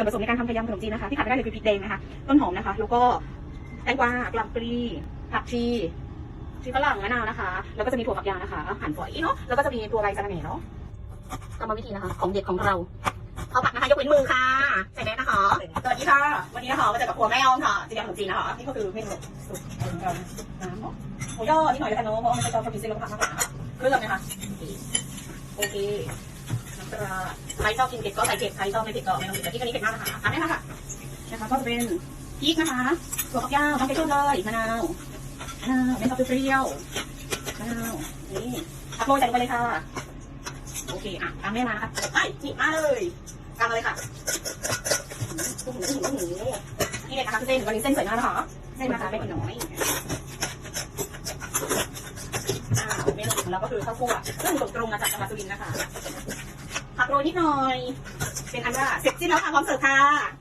ส่วนผสมในการทำขยำขนมจีนนะคะที่ขาดไม่ได้เลยคือพริกแดงนะคะ ต้นหอมนะคะ แล้วก็แตงกวากลับปลีผักชีชีฝรั่งมะนาวนะคะ แล้วก็จะมีถั่วฝักยาวนะคะหั่นฝอยเนาะแล้วก็จะมีตัวใบสะระแหน่เนาะกรรมวิธีนะคะ ของเด็ดของเราเอาผักนะคะยกเว้นมือค่ะใส่แน่นะคะสวัสดีค่ะ วันนี้นะคะมาเจอกับครัวแม่ออมค่ะจีนขนมจีนนะคะนี่ก็คือเมนูสุกของเราน้ำเนาะหมูย่อนิดหน่อยแล้วกันเนาะเพราะว่ามันจะชอบกินเส้นแล้วก็ผักมากกว่านะคะเครื่องนะคะโอเค ใครชอบกินเผ็ดก็ใส่เผ็ดใครชอบไม่เผ็ดก็ไม่ต้องเผ็ดแต่ที่อันนี้เผ็ดมากนะคะตามนี้ค่ะนะคะ ก็จะเป็นพริกนะคะถั่วฝักยาวน้ำไปชุบเลยมะนาวมะนาวเม็ดมะเขือเปรี้ยวมะนาวนี่ผักโรยใส่ลงไปเลยค่ะโอเคอะตามแม่มานะคะไปนี่มาเลยตามมาเลยค่ะโอ้โหโอ้โหนี่เลยนะคะเส้นวันนี้เส้นสวยมากนะคะเส้นนะคะไม่เป็นน้อยอ่าเมนูของเราก็คือข้าวคั่วเครื่งตรงๆมาจากจังหวัดสุรินทร์นะคะ ผักโรยนิดหน่อย เป็นอันว่าเสร็จสิ้นแล้วค่ะพร้อมเสิร์ฟค่ะ